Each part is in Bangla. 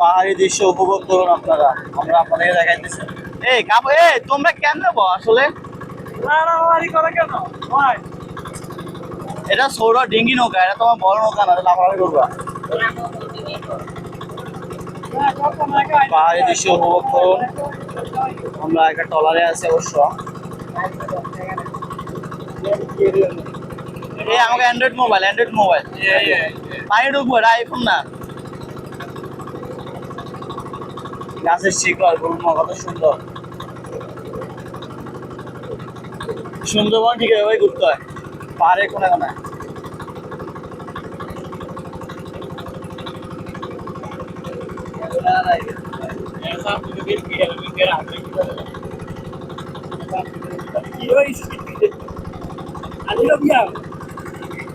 পাহাড়ি দৃশ্য উপভোগ করুন আপনারা। আমরা আপনাদেরকে দেখাইতেছি। এই কাপ এ তোমরা কেন নেব আসলে? এটা সৌর ডিঙ্গি নৌকা এটা তোমার বড় নৌকা না লাফালাফি করবা। পাহাড়ি দৃশ্য উপভোগ করুন। আমরা একটা টলারে আছি অবশ্য। এই আমাকে অ্যান্ড্রয়েড মোবাইল অ্যান্ড্রয়েড মোবাইল পানি ঢুকবো এটা আইফোন না। গাছের শিকড় গুল্ম কত সুন্দর। সুন্দরবন ঠিক আছে ওই ঘুরতে হয়। পাহাড়ে কোনে কোনে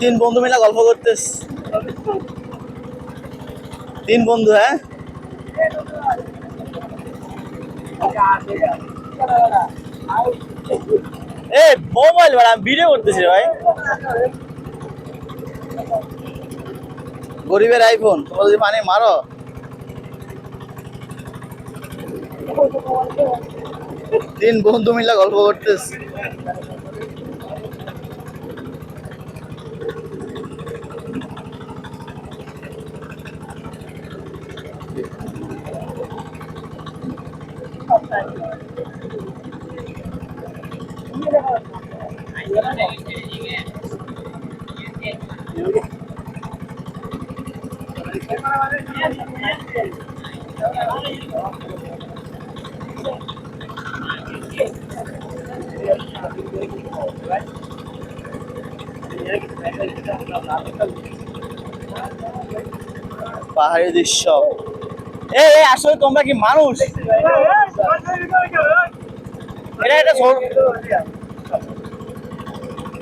তিন বন্ধু মিলে গল্প করতেস। তিন বন্ধু হ্যাঁ? এ মোবাইল ভাই আমি ভিডিও করতেছি ভাই। গরিবের আইফোন তোমরা যদি পানি মারো। তিন বন্ধু মিলে গল্প করতেস। পাহাড়ি দৃশ্য। এই, আসলে তোমরা কি মানুষ? এটা এটা